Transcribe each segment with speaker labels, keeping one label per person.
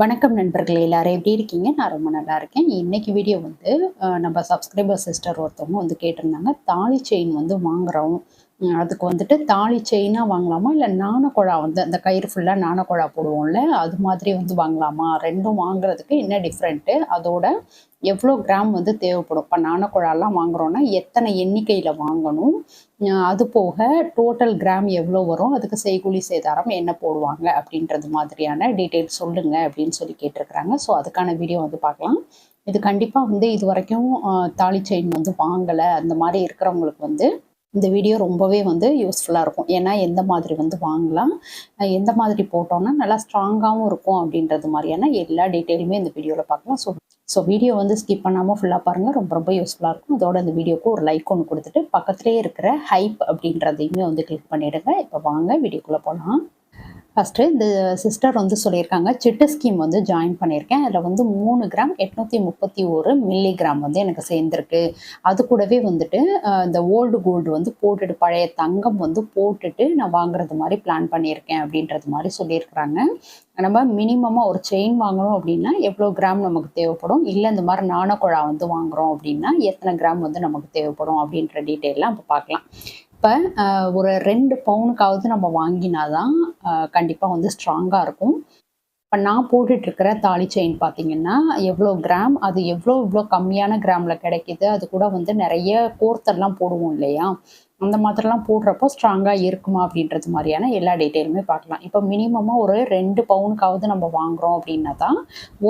Speaker 1: வணக்கம் நண்பர்களே எல்லாரும் எப்படி இருக்கீங்க? நான் ரொம்ப நல்லா இருக்கேன். இன்னைக்கு வீடியோ வந்து நம்ம சப்ஸ்கிரைபர் சிஸ்டர் ஒருத்தவங்க வந்து கேட்டிருந்தாங்க தாலி செயின் வந்து வாங்குறோம். அதுக்கு வந்துட்டு தாலி செயினாக வாங்கலாமா? இல்லை நாணக்குழா வந்து அந்த கயிறு ஃபுல்லாக நாணக்குழா போடுவோம்ல அது மாதிரி வந்து வாங்கலாமா? ரெண்டும் வாங்குறதுக்கு என்ன டிஃப்ரெண்ட்டு அதோட எவ்வளோ கிராம் வந்து தேவைப்படும்? இப்போ நாணக்குழாலாம் வாங்குறோன்னா எத்தனை எண்ணிக்கையில் வாங்கணும்? அது போக டோட்டல் கிராம் எவ்வளோ வரும்? அதுக்கு செய்கூலி சேதாரம் என்ன போடுவாங்க? அப்படின்றது மாதிரியான டீட்டெயில் சொல்லுங்க அப்படின்னு சொல்லி கேட்டிருக்கிறாங்க. ஸோ அதுக்கான வீடியோ வந்து பார்க்கலாம். இது கண்டிப்பாக வந்து இது வரைக்கும் தாலி செயின் வந்து வாங்கலை. அந்த மாதிரி இருக்கிறவங்களுக்கு வந்து இந்த வீடியோ ரொம்பவே வந்து யூஸ்ஃபுல்லாக இருக்கும். ஏன்னா எந்த மாதிரி வந்து வாங்கலாம் எந்த மாதிரி போட்டோம்னா நல்லா ஸ்ட்ராங்காகவும் இருக்கும் அப்படின்றது மாதிரியான எல்லா டீட்டெயிலுமே இந்த வீடியோவில் பார்க்கலாம். ஸோ ஸோ வீடியோ வந்து ஸ்கிப் பண்ணாமல் ஃபுல்லாக பாருங்கள் ரொம்ப ரொம்ப யூஸ்ஃபுல்லாக இருக்கும். அதோட அந்த வீடியோக்கு ஒரு லைக் ஒன்று கொடுத்துட்டு பக்கத்துலேயே இருக்கிற ஹைப் அப்படின்றதையுமே வந்து கிளிக் பண்ணிவிடுங்க இப்போ வாங்க வீடியோக்குள்ளே போகலாம் ஃபஸ்ட்டு இந்த சிஸ்டர் வந்து சொல்லியிருக்காங்க. சிட்டு ஸ்கீம் வந்து ஜாயின் பண்ணியிருக்கேன். அதில் வந்து மூணு கிராம் எட்நூற்றி முப்பத்தி ஒரு மில்லி கிராம் வந்து எனக்கு சேர்ந்துருக்கு. அது கூடவே வந்துட்டு இந்த ஓல்டு கோல்டு வந்து போட்டுட்டு பழைய தங்கம் வந்து போட்டுட்டு நான் வாங்குறது மாதிரி பிளான் பண்ணியிருக்கேன் அப்படின்றது மாதிரி சொல்லியிருக்கிறாங்க. நம்ம மினிமமாக ஒரு செயின் வாங்கணும் அப்படின்னா எவ்வளோ கிராம் நமக்கு தேவைப்படும்? இல்லை இந்த மாதிரி நாணக்குழா வந்து வாங்குறோம் அப்படின்னா எத்தனை கிராம் வந்து நமக்கு தேவைப்படும் அப்படின்ற டீட்டெயிலாம் இப்போ பார்க்கலாம். இப்போ ஒரு ரெண்டு பவுனுக்காவது நம்ம வாங்கினாதான் கண்டிப்பாக வந்து ஸ்ட்ராங்காக இருக்கும். இப்போ நான் போட்டுட்ருக்கிற தாலி செயின் பார்த்தீங்கன்னா எவ்வளோ கிராம் அது எவ்வளோ இவ்வளோ கம்மியான கிராமில் கிடைக்கிது அது கூட வந்து நிறைய கோர்த்தெல்லாம் போடுவோம் இல்லையா? அந்த மாதிரிலாம் போடுறப்போ ஸ்ட்ராங்காக இருக்குமா அப்படின்றது மாதிரியான எல்லா டீட்டெயிலுமே பார்க்கலாம். இப்போ மினிமமாக ஒரு ரெண்டு பவுனுக்காவது நம்ம வாங்குறோம் அப்படின்னா தான்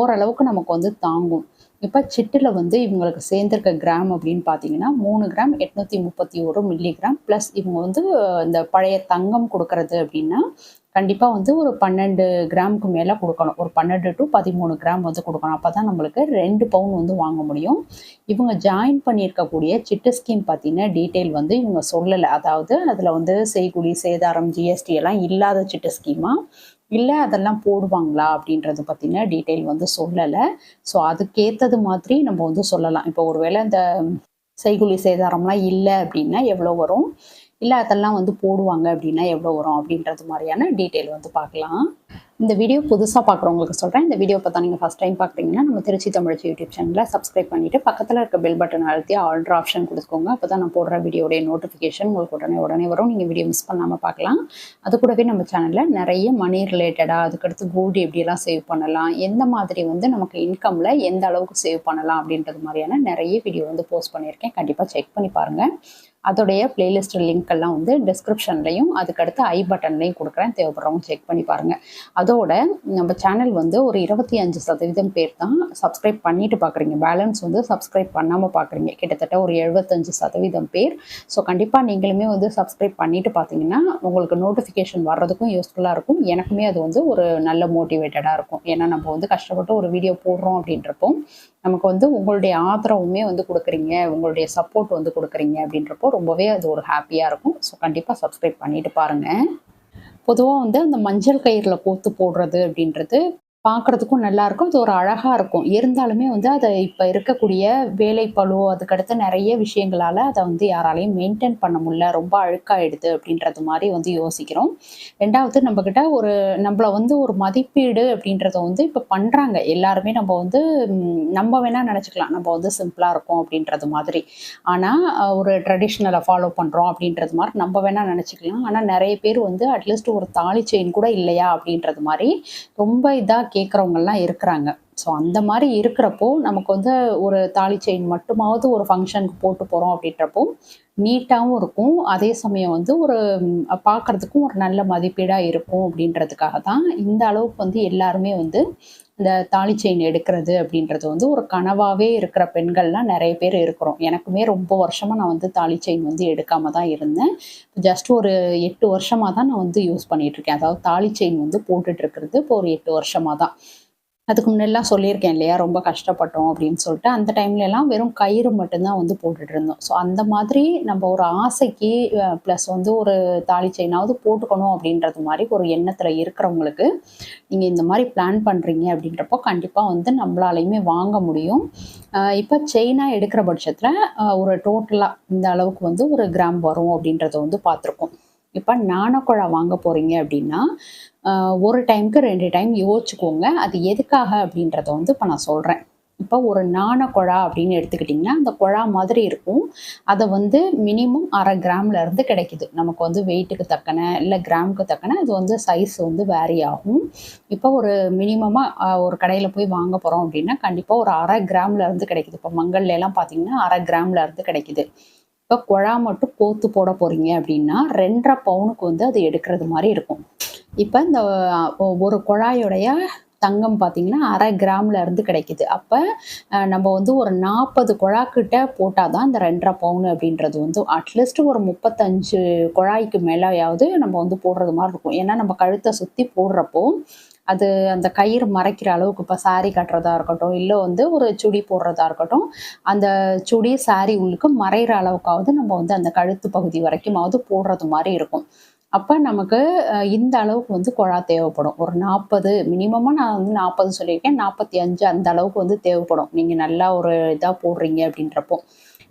Speaker 1: ஓரளவுக்கு நமக்கு வந்து தாங்கும். இப்போ சிட்டில் வந்து இவங்களுக்கு சேர்ந்திருக்க கிராம் அப்படின்னு பார்த்தீங்கன்னா மூணு கிராம் எட்நூற்றி முப்பத்தி ஒரு மில்லி கிராம் ப்ளஸ் இவங்க வந்து இந்த பழைய தங்கம் கொடுக்கறது அப்படின்னா கண்டிப்பாக வந்து ஒரு பன்னெண்டு கிராமுக்கு மேலே கொடுக்கணும். ஒரு பன்னெண்டு டு பதிமூணு கிராம் வந்து கொடுக்கணும். அப்போ தான் நம்மளுக்கு ரெண்டு பவுன் வந்து வாங்க முடியும். இவங்க ஜாயின் பண்ணியிருக்கக்கூடிய சிட்டு ஸ்கீம் பார்த்தீங்கன்னா டீட்டெயில் வந்து இவங்க சொல்லலை. அதாவது அதில் வந்து செய்குலி சேதாரம் ஜிஎஸ்டி எல்லாம் இல்லாத சிட்டு ஸ்கீமாக இல்லை அதெல்லாம் போடுவாங்களா அப்படின்றது பற்றின டீட்டெயில் வந்து சொல்லலை. ஸோ அதுக்கேற்றது மாதிரி நம்ம வந்து சொல்லலாம். இப்போ ஒருவேளை இந்த செய்குலி சேதாரம்லாம் இல்லை அப்படின்னா எவ்வளோ வரும்? இல்லை அதெல்லாம் வந்து போடுவாங்க அப்படின்னா எவ்வளோ வரும் அப்படின்றது மாதிரியான டீட்டெயில் வந்து பார்க்கலாம். இந்த வீடியோ புதுசாக பார்க்குறவங்களுக்கு சொல்கிறேன் இந்த வீடியோ பார்த்தா நீங்கள் ஃபஸ்ட் டைம் பார்க்குறீங்கன்னா நம்ம திருச்சி தமிழ்ச்சி யூடியூப் சேனலை சப்ஸ்கிரைப் பண்ணிவிட்டு பக்கத்தில் இருக்க பெல் பட்டன் அழுத்தி ஆல்ட்ரு ஆப்ஷன் கொடுத்துக்கோங்க. அப்போ தான் நான் போடுற வீடியோடைய நோட்டிஃபிகேஷன் உங்களுக்கு உடனே உடனே வரும். நீங்கள் வீடியோ மிஸ் பண்ணாமல் பார்க்கலாம் அது கூடவே நம்ம சேனலில் நிறைய மணி ரிலேட்டடாக அதுக்கடுத்து கோல்டு எப்படியெல்லாம் சேவ் பண்ணலாம் எந்த மாதிரி வந்து நமக்கு இன்கமில் எந்த அளவுக்கு சேவ் பண்ணலாம் அப்படின்றது மாதிரியான நிறைய வீடியோ வந்து போஸ்ட் பண்ணியிருக்கேன். கண்டிப்பாக செக் பண்ணி பாருங்கள் அதோடைய பிளேலிஸ்ட் லிங்க் எல்லாம் வந்து டிஸ்கிரிப்ஷன்லையும் அதுக்கடுத்து ஐ பட்டன்லையும் கொடுக்குறேன். தேவைப்படுறவங்க செக் பண்ணி பாருங்கள் அதோட நம்ம சேனல் வந்து ஒரு இருபத்தி அஞ்சு சதவீதம் பேர் தான் சப்ஸ்கிரைப் பண்ணிட்டு பார்க்குறீங்க பேலன்ஸ் வந்து சப்ஸ்கிரைப் பண்ணாமல் பார்க்குறீங்க கிட்டத்தட்ட ஒரு எழுபத்தஞ்சு சதவீதம் பேர். ஸோ கண்டிப்பாக நீங்களுமே வந்து சப்ஸ்கிரைப் பண்ணிட்டு பார்த்தீங்கன்னா உங்களுக்கு நோட்டிஃபிகேஷன் வர்றதுக்கும் யூஸ்ஃபுல்லாக இருக்கும். எனக்குமே அது வந்து ஒரு நல்ல மோட்டிவேட்டடாக இருக்கும். ஏன்னா நம்ம வந்து கஷ்டப்பட்டு ஒரு வீடியோ போடுறோம் அப்படின்றப்போ நமக்கு வந்து உங்களுடைய ஆதரவுமே வந்து கொடுக்குறீங்க. உங்களுடைய சப்போர்ட் வந்து கொடுக்குறீங்க அப்படின்றப்போ ரொம்பவே அது ஒரு ஹாப்பியாக இருக்கும். ஸோ கண்டிப்பாக சப்ஸ்கிரைப் பண்ணிட்டு பாருங்கள் பொதுவாக வந்து அந்த மஞ்சள் கயிறில் கோத்து போடுறது அப்படின்றது பார்க்குறதுக்கும் நல்லா இருக்கும். அது ஒரு அழகாக இருக்கும். இருந்தாலுமே வந்து அதை இப்போ இருக்கக்கூடிய வேலைப்பளு அதுக்கடுத்து நிறைய விஷயங்களால் அதை வந்து யாராலையும் மெயின்டைன் பண்ண முடியல. ரொம்ப அழுக்காயிடுது அப்படின்றது மாதிரி வந்து யோசிக்கிறோம். ரெண்டாவது நம்மக்கிட்ட ஒரு நம்மளை வந்து ஒரு மதிப்பீடு அப்படின்றத வந்து இப்போ பண்ணுறாங்க எல்லாருமே நம்ம வந்து நம்ம வேணால் நினச்சிக்கலாம். நம்ம வந்து சிம்பிளாக இருக்கோம் அப்படின்றது மாதிரி. ஆனால் ஒரு ட்ரெடிஷ்னலை ஃபாலோ பண்ணுறோம் அப்படின்றது மாதிரி நம்ம வேணால் நினச்சிக்கலாம். ஆனால் நிறைய பேர் வந்து அட்லீஸ்ட் ஒரு தாலி செயின் கூட இல்லையா அப்படின்றது மாதிரி ரொம்ப இதாக கேட்குறவங்கெல்லாம் இருக்கிறாங்க. ஸோ அந்த மாதிரி இருக்கிறப்போ நமக்கு வந்து ஒரு தாலி செயின் மட்டுமாவது ஒரு ஃபங்க்ஷனுக்கு போட்டு போகிறோம் அப்படின்றப்போ நீட்டாகவும் இருக்கும். அதே சமயம் வந்து ஒரு பார்க்குறதுக்கும் பார்க்கறதுக்கும் ஒரு நல்ல மதிப்பீடாக இருக்கும் அப்படின்றதுக்காக தான் இந்த அளவுக்கு வந்து எல்லாருமே வந்து இந்த தாலி செயின் எடுக்கிறது அப்படின்றது வந்து ஒரு கனவாகவே இருக்கிற பெண்கள்லாம் நிறைய பேர் இருக்கிறோம். எனக்குமே ரொம்ப வருஷமாக நான் வந்து தாலி செயின் வந்து எடுக்காம தான் இருந்தேன். ஜஸ்ட் ஒரு எட்டு வருஷமாக தான் நான் வந்து யூஸ் பண்ணிகிட்ருக்கேன் இருக்கேன். அதாவது தாலி செயின் வந்து போட்டுட்ருக்கிறது இப்போ ஒரு எட்டு வருஷமாக தான். அதுக்கு முன்னெல்லாம் சொல்லியிருக்கேன் இல்லையா ரொம்ப கஷ்டப்பட்டோம் அப்படின்னு சொல்லிட்டு. அந்த டைம்ல எல்லாம் வெறும் கயிறு மட்டும்தான் வந்து போட்டுட்டு இருந்தோம். ஸோ அந்த மாதிரி நம்ம ஒரு ஆசைக்கு ப்ளஸ் வந்து ஒரு தாலி செயினாவது போட்டுக்கணும் அப்படின்றது மாதிரி ஒரு எண்ணத்தில் இருக்கிறவங்களுக்கு நீங்கள் இந்த மாதிரி பிளான் பண்ணுறீங்க அப்படின்றப்போ கண்டிப்பாக வந்து நம்மளாலையுமே வாங்க முடியும். இப்போ செயினாக எடுக்கிற பட்சத்தில் ஒரு டோட்டலாக இந்த அளவுக்கு வந்து ஒரு கிராம் வரும் அப்படின்றத வந்து பார்த்துருக்கோம். இப்போ நாணக்குழா வாங்க போகிறீங்க அப்படின்னா ஒரு டைமுக்கு ரெண்டு டைம் யோசிச்சுக்கோங்க. அது எதுக்காக அப்படின்றத வந்து இப்போ நான் சொல்கிறேன் இப்போ ஒரு நாண குழா அப்படின்னு எடுத்துக்கிட்டிங்கன்னா அந்த குழா மாதிரி இருக்கும். அதை வந்து மினிமம் அரை கிராம்ல இருந்து கிடைக்குது. நமக்கு வந்து வெயிட்டுக்கு தக்கன இல்லை கிராமுக்கு தக்கன அது வந்து சைஸ் வந்து வேரி ஆகும். இப்போ ஒரு மினிமமாக ஒரு கடையில் போய் வாங்க போகிறோம் அப்படின்னா கண்டிப்பாக ஒரு அரை கிராம்லேருந்து கிடைக்குது. இப்போ மங்கள்ல பார்த்தீங்கன்னா அரை கிராம்ல இருந்து கிடைக்குது. இப்போ குழா மட்டும் கோத்து போட போகிறீங்க அப்படின்னா ரெண்டரை பவுனுக்கு வந்து அது எடுக்கிறது மாதிரி இருக்கும். இப்போ இந்த ஒரு குழாயுடைய தங்கம் பார்த்தீங்கன்னா அரை கிராமில் இருந்து கிடைக்குது. அப்போ நம்ம வந்து ஒரு நாற்பது குழாக்கிட்ட போட்டால் தான் இந்த ரெண்டரை பவுன் அப்படின்றது வந்து அட்லீஸ்ட் ஒரு முப்பத்தஞ்சு குழாய்க்கு மேலேயாவது நம்ம வந்து போடுறது மாதிரி இருக்கும். ஏன்னா நம்ம கழுத்தை சுற்றி போடுறப்போ அது அந்த கயிறு மறைக்கிற அளவுக்கு இப்போ சாரி கட்டுறதா இருக்கட்டும் இல்லை வந்து ஒரு சுடி போடுறதா இருக்கட்டும் அந்த சுடி சாரி உள்ளுக்கு மறைகிற அளவுக்காவது நம்ம வந்து அந்த கழுத்து பகுதி வரைக்குமாவது போடுறது மாதிரி இருக்கும். அப்போ நமக்கு இந்த அளவுக்கு வந்து குழா தேவைப்படும். ஒரு நாற்பது மினிமமாக நான் வந்து நாற்பது சொல்லியிருக்கேன். நாற்பத்தி அஞ்சு அந்த அளவுக்கு வந்து தேவைப்படும். நீங்கள் நல்லா ஒரு இதாக போடுறீங்க அப்படின்றப்போ.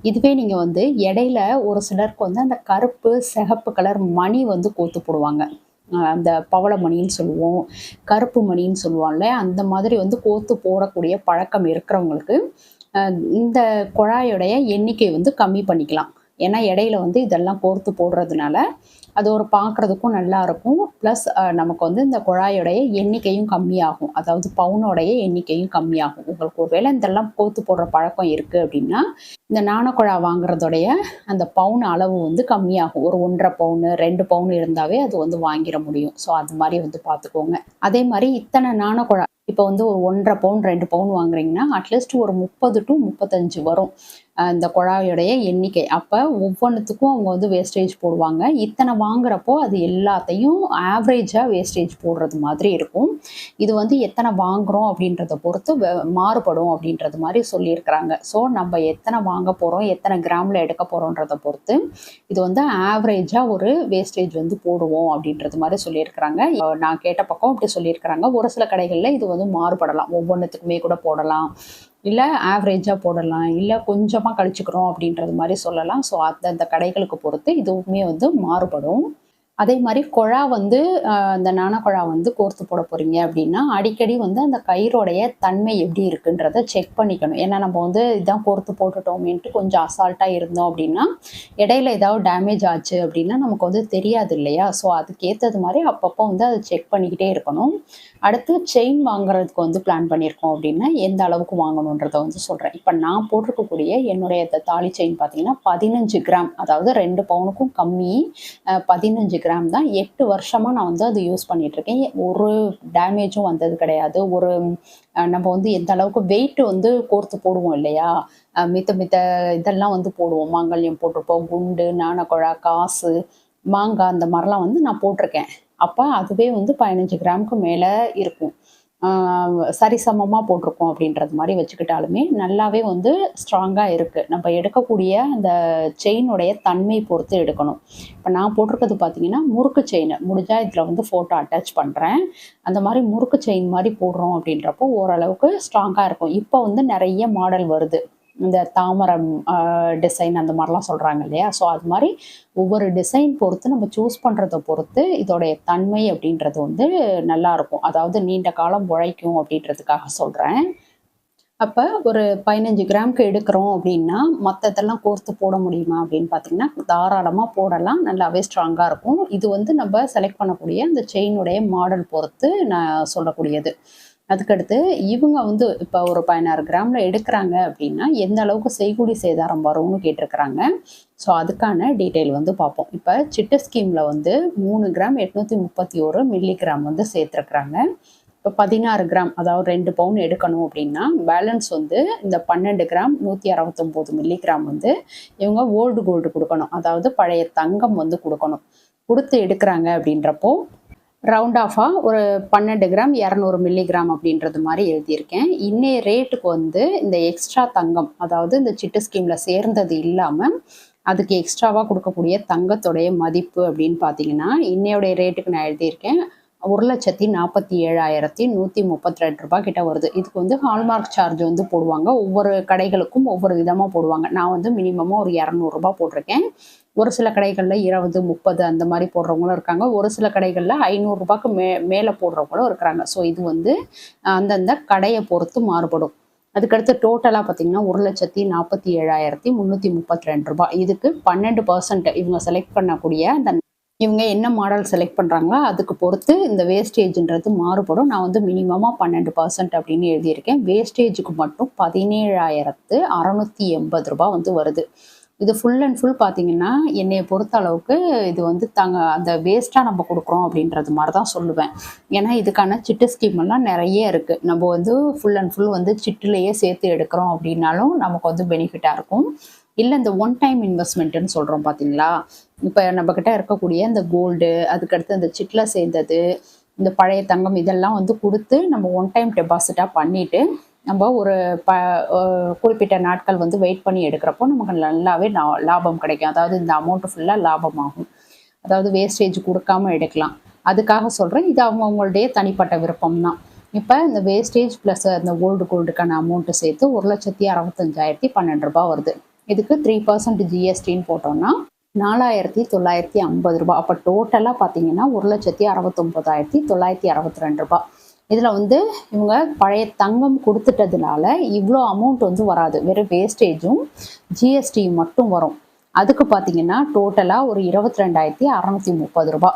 Speaker 1: இதுவே நீங்கள் வந்து இடையில ஒரு சிலருக்கு வந்து அந்த கருப்பு சிகப்பு கலர் மணி வந்து கோத்து போடுவாங்க. அந்த பவளமணின்னு சொல்லுவோம் கருப்பு மணின்னு சொல்லுவோம்ல அந்த மாதிரி வந்து கோத்து போடக்கூடிய பழக்கம் இருக்கிறவங்களுக்கு இந்த குழாயுடைய எண்ணிக்கை வந்து கம்மி பண்ணிக்கலாம். ஏன்னா இடையில வந்து இதெல்லாம் கோர்த்து போடுறதுனால அது ஒரு பார்க்குறதுக்கும் நல்லா இருக்கும். ப்ளஸ் நமக்கு வந்து இந்த குழாயோடைய எண்ணிக்கையும் கம்மியாகும். அதாவது பவுனோடைய எண்ணிக்கையும் கம்மியாகும். உங்களுக்கு ஒரு வேளை இதெல்லாம் கோத்து போடுற பழக்கம் இருக்குது அப்படின்னா இந்த நாணக்குழா வாங்குறதோடைய அந்த பவுன் அளவு வந்து கம்மியாகும். ஒரு ஒன்றரை பவுனு ரெண்டு பவுன் இருந்தாவே அது வந்து வாங்கிட முடியும். ஸோ அது மாதிரி வந்து பார்த்துக்கோங்க அதே மாதிரி இத்தனை நாணக்குழா இப்போ வந்து ஒரு ஒன்றரை பவுன் ரெண்டு பவுன் வாங்குறீங்கன்னா அட்லீஸ்ட் ஒரு முப்பது டு முப்பத்தஞ்சு வரும். இந்த குழாயுடைய எண்ணிக்கை. அப்போ ஒவ்வொன்றுத்துக்கும் அவங்க வந்து வேஸ்டேஜ் போடுவாங்க. இத்தனை வாங்குறப்போ அது எல்லாத்தையும் ஆவரேஜாக வேஸ்டேஜ் போடுறது மாதிரி இருக்கும். இது வந்து எத்தனை வாங்குகிறோம் அப்படின்றத பொறுத்து மாறுபடும் அப்படின்றது மாதிரி சொல்லியிருக்கிறாங்க. ஸோ நம்ம எத்தனை வாங்க போகிறோம் எத்தனை கிராமில் எடுக்க போகிறோன்றத பொறுத்து இது வந்து ஆவரேஜாக ஒரு வேஸ்டேஜ் வந்து போடுவோம் அப்படின்றது மாதிரி சொல்லியிருக்கிறாங்க. நான் கேட்ட பக்கம் அப்படி சொல்லியிருக்கிறாங்க. ஒரு சில கடைகளில் இது வந்து மாறுபடலாம். ஒவ்வொன்றுத்துக்குமே கூட போடலாம். இல்லை ஆவரேஜாக போடலாம். இல்லை கொஞ்சமாக கழிச்சுக்கிறோம் அப்படின்றது மாதிரி சொல்லலாம். ஸோ அந்தந்த கடைகளுக்கு பொறுத்து இதுவுமே வந்து மாறுபடும். அதே மாதிரி குழா வந்து அந்த நாணக்குழா வந்து கோர்த்து போட போகிறீங்க அப்படின்னா அடிக்கடி வந்து அந்த கயிறோடைய தன்மை எப்படி இருக்குன்றத செக் பண்ணிக்கணும். ஏன்னா நம்ம வந்து இதான் கோர்த்து போட்டுட்டோமேன்ட்டு கொஞ்சம் அசால்ட்டாக இருந்தோம் அப்படின்னா இடையில ஏதாவது டேமேஜ் ஆச்சு அப்படின்னா நமக்கு வந்து தெரியாது இல்லையா? ஸோ அதுக்கேற்றது மாதிரி அப்பப்போ வந்து அதை செக் பண்ணிக்கிட்டே இருக்கணும். அடுத்து செயின் வாங்குறதுக்கு வந்து பிளான் பண்ணியிருக்கோம் அப்படின்னா எந்த அளவுக்கு வாங்கணுன்றதை வந்து சொல்கிறேன் இப்போ நான் போட்டிருக்கக்கூடிய என்னுடைய தாலி செயின் பார்த்தீங்கன்னா பதினஞ்சு கிராம் அதாவது ரெண்டு பவுனுக்கும் கம்மி பதினஞ்சு கிராம் தான் எட்டு வருஷமாக நான் வந்து அது யூஸ் பண்ணிகிட்ருக்கேன் ஒரு டேமேஜும் வந்தது கிடையாது. ஒரு நம்ம வந்து எந்த அளவுக்கு வெயிட் வந்து கோர்த்து போடுவோம் இல்லையா? மித்த மித்த இதெல்லாம் வந்து போடுவோம். மாங்கல்யம் போட்டிருப்போம். குண்டு நாணக்குழா காசு மாங்காய் அந்த மாதிரிலாம் வந்து நான் போட்டிருக்கேன். அப்போ அதுவே வந்து பதினஞ்சு கிராமுக்கு மேலே இருக்கும். சரிசமமாக போட்டிருக்கோம் அப்படின்றது மாதிரி வச்சுக்கிட்டாலுமே நல்லாவே வந்து ஸ்ட்ராங்காக இருக்குது நம்ம எடுக்கக்கூடிய அந்த செயினுடைய தன்மை பொறுத்து எடுக்கணும். இப்போ நான் போட்டிருக்கிறது பார்த்தீங்கன்னா முறுக்கு செயின் முடிஞ்சால் இதில் வந்து ஃபோட்டோ அட்டாச் பண்ணுறேன் அந்த மாதிரி முறுக்கு செயின் மாதிரி போடுறோம் அப்படின்றப்போ ஓரளவுக்கு ஸ்ட்ராங்காக இருக்கும். இப்போ வந்து நிறைய மாடல் வருது. இந்த தாமரம் டிசைன் அந்த மாதிரிலாம் சொல்கிறாங்க இல்லையா? ஸோ அது மாதிரி ஒவ்வொரு டிசைன் பொறுத்து நம்ம சூஸ் பண்ணுறத பொறுத்து இதோடைய தன்மை அப்படின்றது வந்து நல்லாயிருக்கும் அதாவது நீண்ட காலம் உழைக்கும் அப்படின்றதுக்காக சொல்கிறேன் அப்போ ஒரு பதினஞ்சு கிராமுக்கு எடுக்கிறோம் அப்படின்னா மற்றதெல்லாம் கோர்த்து போட முடியுமா அப்படின்னு பார்த்தீங்கன்னா தாராளமாக போடலாம். நல்லாவே ஸ்ட்ராங்காக இருக்கும். இது வந்து நம்ம செலக்ட் பண்ணக்கூடிய அந்த செயினுடைய மாடல் பொறுத்து நான் சொல்லக்கூடியது. அதுக்கடுத்து இவங்க வந்து இப்போ ஒரு பதினாறு கிராமில் எடுக்கிறாங்க அப்படின்னா எந்த அளவுக்கு செய்கூலி சேதாரம் வரும்னு கேட்டிருக்கிறாங்க. ஸோ அதுக்கான டீட்டெயில் வந்து பார்ப்போம். இப்போ சிட்டு ஸ்கீமில் வந்து மூணு கிராம் எட்நூற்றி முப்பத்தி ஒரு மில்லிகிராம் வந்து சேர்த்துருக்குறாங்க. இப்போ பதினாறு கிராம் அதாவது ரெண்டு பவுன் எடுக்கணும் அப்படின்னா பேலன்ஸ் வந்து இந்த பன்னெண்டு கிராம் நூற்றி அறுபத்தொம்போது மில்லி கிராம் வந்து இவங்க ஓல்டு கோல்டு கொடுக்கணும். அதாவது பழைய தங்கம் வந்து கொடுக்கணும். கொடுத்து எடுக்கிறாங்க அப்படின்றப்போ ரவுண்ட் ஆஃபாக ஒரு பன்னெண்டு கிராம் இரநூறு மில்லிகிராம் அப்படின்றது மாதிரி எழுதியிருக்கேன். இன்னைய ரேட்டுக்கு வந்து இந்த எக்ஸ்ட்ரா தங்கம் அதாவது இந்த சிட்டு ஸ்கீமில் சேர்ந்தது இல்லாமல் அதுக்கு எக்ஸ்ட்ராவாக கொடுக்கக்கூடிய தங்கத்துடைய மதிப்பு அப்படின்னு பார்த்தீங்கன்னா இன்னையோடைய ரேட்டுக்கு நான் எழுதியிருக்கேன் ஒரு லட்சத்தி நாற்பத்தி ஏழாயிரத்தி நூற்றி முப்பத்தி ரெண்டு ரூபாய் கிட்ட வருது. இதுக்கு வந்து ஹால்மார்க் சார்ஜ் வந்து போடுவாங்க. ஒவ்வொரு கடைகளுக்கும் ஒவ்வொரு விதமாக போடுவாங்க. நான் வந்து மினிமமாக ஒரு இரநூறுபா போட்டிருக்கேன். ஒரு சில கடைகளில் இருபது முப்பது அந்த மாதிரி போடுறவங்களும் இருக்காங்க. ஒரு சில கடைகளில் ஐநூறுரூபாக்கு மே மேலே போடுறவங்களும் இருக்கிறாங்க. ஸோ இது வந்து அந்தந்த கடையை பொறுத்து மாறுபடும். அதுக்கடுத்து டோட்டலாக பார்த்தீங்கன்னா ஒரு லட்சத்தி நாற்பத்தி ஏழாயிரத்தி முந்நூற்றி முப்பத்தி ரெண்டு ரூபாய். இதுக்கு பன்னெண்டு பர்சன்ட் இவங்க செலக்ட் பண்ணக்கூடிய அந்த இவங்க என்ன மாடல் செலக்ட் பண்ணுறாங்களோ அதுக்கு பொறுத்து இந்த வேஸ்டேஜ்ன்றது மாறுபடும். நான் வந்து மினிமமாக பன்னெண்டு பர்சன்ட் அப்படின்னு எழுதியிருக்கேன். வேஸ்டேஜுக்கு மட்டும் பதினேழாயிரத்து அறநூற்றி எண்பது ரூபாய் வந்து வருது. இது ஃபுல் அண்ட் ஃபுல் பார்த்தீங்கன்னா என்னைய பொறுத்த அளவுக்கு இது வந்து தாங்க அந்த வேஸ்ட்டாக நம்ம கொடுக்குறோம் அப்படின்றது மாதிரி தான் சொல்லுவேன். ஏன்னா இதுக்கான சிட்டு ஸ்கீம் எல்லாம் நிறைய இருக்குது நம்ம வந்து ஃபுல் அண்ட் ஃபுல் வந்து சிட்டுலேயே சேர்த்து எடுக்கிறோம் அப்படின்னாலும் நமக்கு வந்து பெனிஃபிட்டாக இருக்கும். இல்லை இந்த ஒன் டைம் இன்வெஸ்ட்மெண்ட்டுன்னு சொல்கிறோம் பார்த்தீங்களா இப்போ நம்மக்கிட்ட இருக்கக்கூடிய இந்த கோல்டு அதுக்கடுத்து இந்த சிட்டில் சேர்ந்தது இந்த பழைய தங்கம் இதெல்லாம் வந்து கொடுத்து நம்ம ஒன் டைம் டெபாசிட்டாக பண்ணிவிட்டு நம்ம ஒரு ப குறிப்பிட்ட நாட்கள் வந்து வெயிட் பண்ணி எடுக்கிறப்போ நமக்கு நல்லாவே லாபம் கிடைக்கும். அதாவது இந்த அமௌண்ட்டு ஃபுல்லாக லாபம் ஆகும் அதாவது வேஸ்டேஜ் கொடுக்காம எடுக்கலாம். அதுக்காக சொல்கிறேன் இது அவங்கவுங்களுடைய தனிப்பட்ட விருப்பம் தான் இப்போ இந்த வேஸ்டேஜ் ப்ளஸ் அந்த கோல்டு கோல்டுக்கான அமௌண்ட்டு சேர்த்து ஒரு லட்சத்தி அறுபத்தஞ்சாயிரத்தி பன்னெண்டு ரூபா வருது. இதுக்கு த்ரீ பர்சன்ட் ஜிஎஸ்டின்னு போட்டோம்னா நாலாயிரத்தி தொள்ளாயிரத்தி ஐம்பது ரூபா அப்போ டோட்டலாக பார்த்தீங்கன்னா ஒரு லட்சத்தி அறுபத்தொம்போதாயிரத்தி தொள்ளாயிரத்தி அறுபத்தி ரெண்டு ரூபா இதில் வந்து இவங்க பழைய தங்கம் கொடுத்துட்டதுனால இவ்வளோ அமௌண்ட் வந்து வராது. வெறும் வேஸ்டேஜும் ஜிஎஸ்டி மட்டும் வரும். அதுக்கு பார்த்தீங்கன்னா டோட்டலாக ஒரு இருபத்தி ரெண்டாயிரத்தி அறநூற்றி முப்பது ரூபா.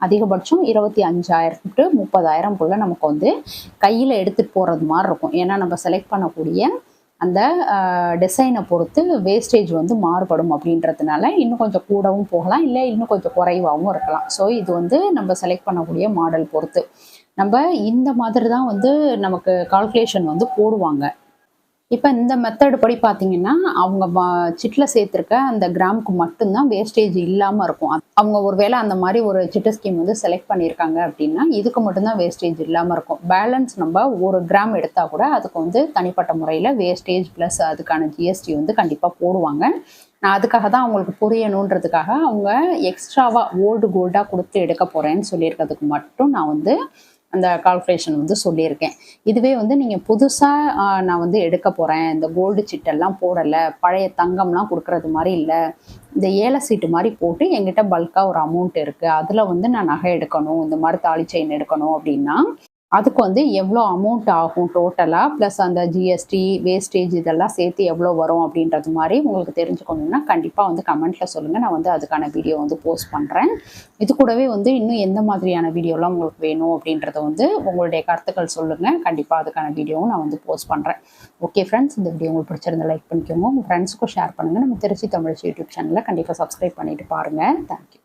Speaker 1: அதிகபட்சம் இருபத்தி அஞ்சாயிரம் டு முப்பதாயிரம் போல் நமக்கு வந்து கையில் எடுத்துகிட்டு போகிறது மாதிரி இருக்கும். ஏன்னா நம்ம செலக்ட் பண்ணக்கூடிய அந்த டிசைனை பொறுத்து வேஸ்டேஜ் வந்து மாறுபடும் அப்படின்றதுனால இன்னும் கொஞ்சம் கூடவும் போகலாம். இல்லை இன்னும் கொஞ்சம் குறைவாகவும் இருக்கலாம். ஸோ இது வந்து நம்ம செலக்ட் பண்ணக்கூடிய மாடல் பொறுத்து. நம்ம இந்த மாதிரி தான் வந்து நமக்கு கால்குலேஷன் வந்து போடுவாங்க. இப்போ இந்த மெத்தடு படி பார்த்தீங்கன்னா அவங்க சிட்டில் சேர்த்துருக்க அந்த கிராமுக்கு மட்டும்தான் வேஸ்டேஜ் இல்லாமல் இருக்கும். அவங்க ஒரு வேளை அந்த மாதிரி ஒரு சிட்டு ஸ்கீம் வந்து செலக்ட் பண்ணியிருக்காங்க அப்படின்னா இதுக்கு மட்டும்தான் வேஸ்டேஜ் இல்லாமல் இருக்கும். பேலன்ஸ் நம்ம ஒரு கிராம் எடுத்தால் கூட அதுக்கு வந்து தனிப்பட்ட முறையில் வேஸ்டேஜ் ப்ளஸ் அதுக்கான ஜிஎஸ்டி வந்து கண்டிப்பாக போடுவாங்க. நான் அதுக்காக தான் அவங்களுக்கு புரியணுன்றதுக்காக அவங்க எக்ஸ்ட்ராவாக ஓல்டு கோல்டாக கொடுத்து எடுக்க போகிறேன்னு சொல்லியிருக்கிறதுக்கு மட்டும் நான் வந்து அந்த கால்குலேஷன் வந்து சொல்லியிருக்கேன். இதுவே வந்து நீங்கள் புதுசாக நான் வந்து எடுக்க போகிறேன் இந்த கோல்டு சிட்டெல்லாம் போடலை. பழைய தங்கம்லாம் கொடுக்குறது மாதிரி இல்லை. இந்த ஏழை சீட்டு மாதிரி போட்டு எங்கிட்ட பல்காக ஒரு அமௌண்ட் இருக்குது அதில் வந்து நான் நகை எடுக்கணும். இந்த மாதிரி தாலி செயின் எடுக்கணும் அப்படின்னா அதுக்கு வந்து எவ்வளோ அமௌண்ட் ஆகும் டோட்டலாக ப்ளஸ் அந்த ஜிஎஸ்டி வேஸ்டேஜ் இதெல்லாம் சேர்த்து எவ்வளோ வரும் அப்படின்றது மாதிரி உங்களுக்கு தெரிஞ்சுக்கணுன்னா கண்டிப்பாக வந்து கமெண்ட்டில் சொல்லுங்கள் நான் வந்து அதுக்கான வீடியோ வந்து போஸ்ட் பண்ணுறேன் இது கூடவே வந்து இன்னும் எந்த மாதிரியான வீடியோலாம் உங்களுக்கு வேணும் அப்படின்றத வந்து உங்களுடைய கருத்துக்கள் சொல்லுங்கள் கண்டிப்பாக அதுக்கான வீடியோவும் நான் வந்து போஸ்ட் பண்ணுறேன் ஓகே ஃப்ரெண்ட்ஸ் இந்த வீடியோ உங்களுக்கு பிடிச்சிருந்த லைக் பண்ணிக்கோங்க. உங்கள் ஃப்ரெண்ட்ஸுக்கும் ஷேர் பண்ணுங்கள் நம்ம திருச்சி தமிழ் யூடியூப் சேனலில் கண்டிப்பாக சப்ஸ்கிரைப் பண்ணிவிட்டு பாருங்கள் தேங்க்யூ